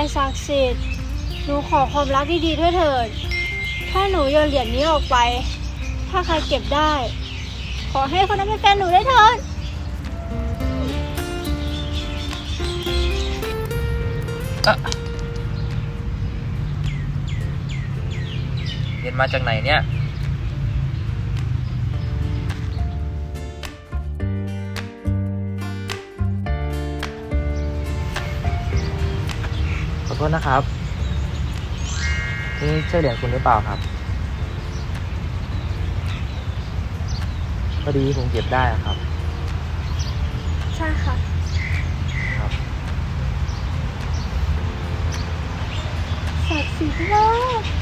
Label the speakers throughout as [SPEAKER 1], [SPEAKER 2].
[SPEAKER 1] ห่ศักดิ์สิทธิ์ หนูขอความรักที่ดีด้วยเถิด ถ้าหนูโยนเหรียญนี้ออกไป ถ้าใครเก็บได้ ขอให้คนนั้นเป็นแฟนหนูได้เถิด
[SPEAKER 2] เรียนมาจากไหนเนี่ย โทษนะครับ นี่ใช่เหรียญคุณหรือเปล่าครับ พอดีผมเก็บได้ครับ
[SPEAKER 1] ใช่ค่ะ
[SPEAKER 2] ครับ
[SPEAKER 1] สั
[SPEAKER 3] ตว์สีโลก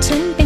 [SPEAKER 3] 准备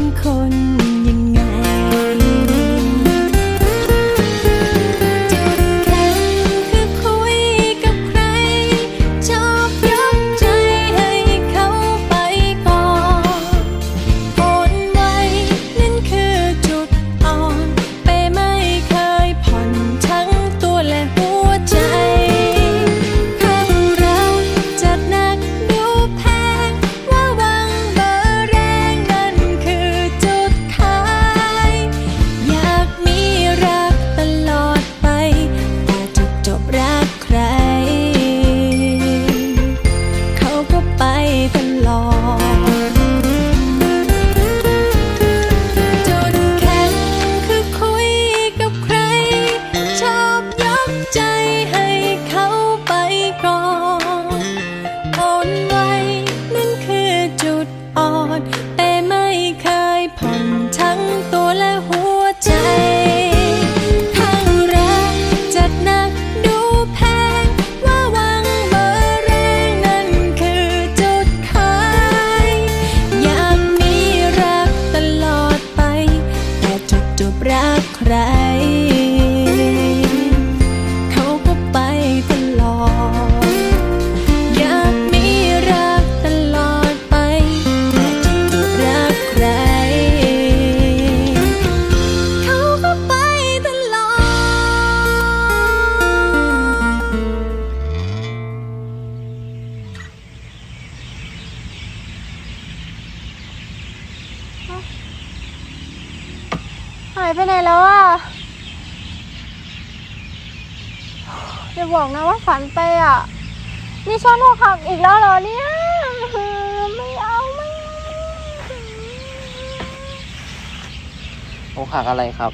[SPEAKER 1] ไปไหนแล้วอะอย่าบอกนะว่าฝันไปอะ นี่ฉันอกหักอีกแล้วเหรอเนี่ยไม่เอาไม่เอา
[SPEAKER 2] อกหักอะไรครับ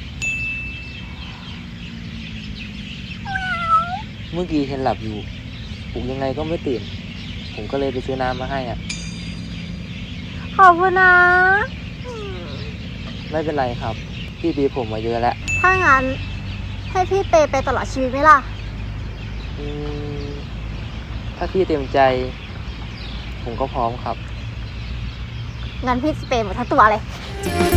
[SPEAKER 2] เมื่อกี้ฉันหลับอยู่ปลุกยังไงก็ไม่ตื่น ผมก็เลยไปซื้อน้ำมาให้อะ
[SPEAKER 1] ขอบคุณนะ
[SPEAKER 2] ไม่เป็นไรครับ พี่บีผมมาเยอะแล้ว
[SPEAKER 1] ถ้างั้นให้พี่เปย์ไปตลอดชีวิตไหมล่ะ
[SPEAKER 2] อืมถ้าพี่เต็มใจ ผมก็พร้อมครับ
[SPEAKER 1] งั้นพี่จะเปย์หมดทั้งตัวเลย
[SPEAKER 3] จะ